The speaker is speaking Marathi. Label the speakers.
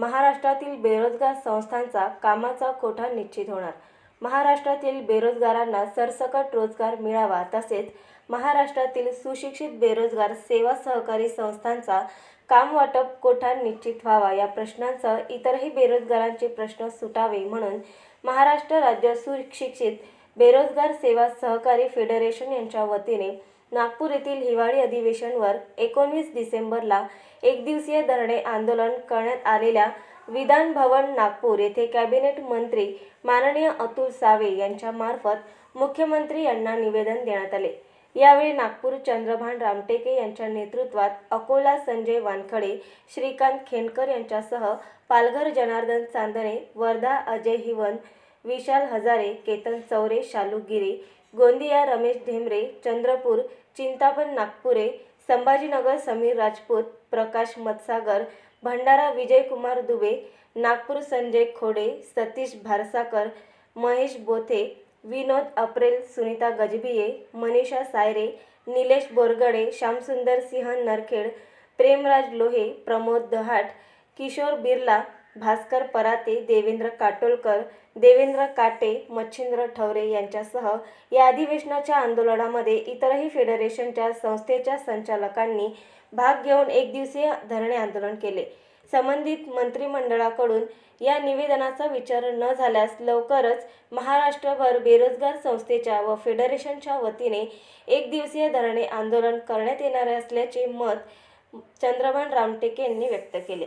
Speaker 1: महाराष्ट्रातील बेरोजगार संस्थांचा कामाचा कोठा निश्चित होणार? महाराष्ट्रातील बेरोजगारांना सरसकट रोजगार मिळावा तसेच महाराष्ट्रातील सुशिक्षित बेरोजगार सेवा सहकारी संस्थांचा काम वाटप कोठा निश्चित व्हावा या प्रश्नांसह इतरही बेरोजगारांचे प्रश्न सुटावे म्हणून महाराष्ट्र राज्य सुशिक्षित बेरोजगार सेवा सहकारी फेडरेशन यांच्या वतीने नागपूर येथील हिवाळी अधिवेशनवर एकोणवीस डिसेंबरला एकदिवसीय धरणे आंदोलन करण्यात आलेल्या विधान भवन नागपूर येथे कॅबिनेट मंत्री माननीय अतुल सावे यांच्यामार्फत मुख्यमंत्री यांना निवेदन देण्यात आले. यावेळी नागपूर चंद्रभान रामटेके यांच्या नेतृत्वात अकोला संजय वानखडे श्रीकांत खेणकर यांच्यासह पालघर जनार्दन चांदणे वर्धा अजय हिवन विशाल हजारे केतन चौरे शालू गिरे गोंदिया रमेश धेमरे चंद्रपूर चिंतावन नागपुरे संभाजीनगर समीर राजपूत प्रकाश मत्सागर भंडारा विजयकुमार दुबे नागपूर संजय खोडे सतीश भारसाकर महेश बोथे विनोद अप्रेल सुनीता गजबिये मनीषा सायरे निलेश बोरगडे श्यामसुंदर सिंह नरखेड प्रेमराज लोहे प्रमोद दहाट किशोर बिर्ला भास्कर पराते देवेंद्र काटोलकर देवेंद्र काटे मच्छिंद्र ठवरे यांच्यासह या अधिवेशनाच्या आंदोलनामध्ये इतरही फेडरेशनच्या संस्थेच्या संचालकांनी भाग घेऊन एक दिवसीय धरणे आंदोलन केले. संबंधित मंत्रिमंडळाकडून या निवेदनाचा विचार न झाल्यास लवकरच महाराष्ट्रभर बेरोजगार संस्थेच्या व फेडरेशनच्या वतीने एक दिवसीय धरणे आंदोलन करण्यात येणार असल्याचे मत चंद्रभान रामटेके यांनी व्यक्त केले.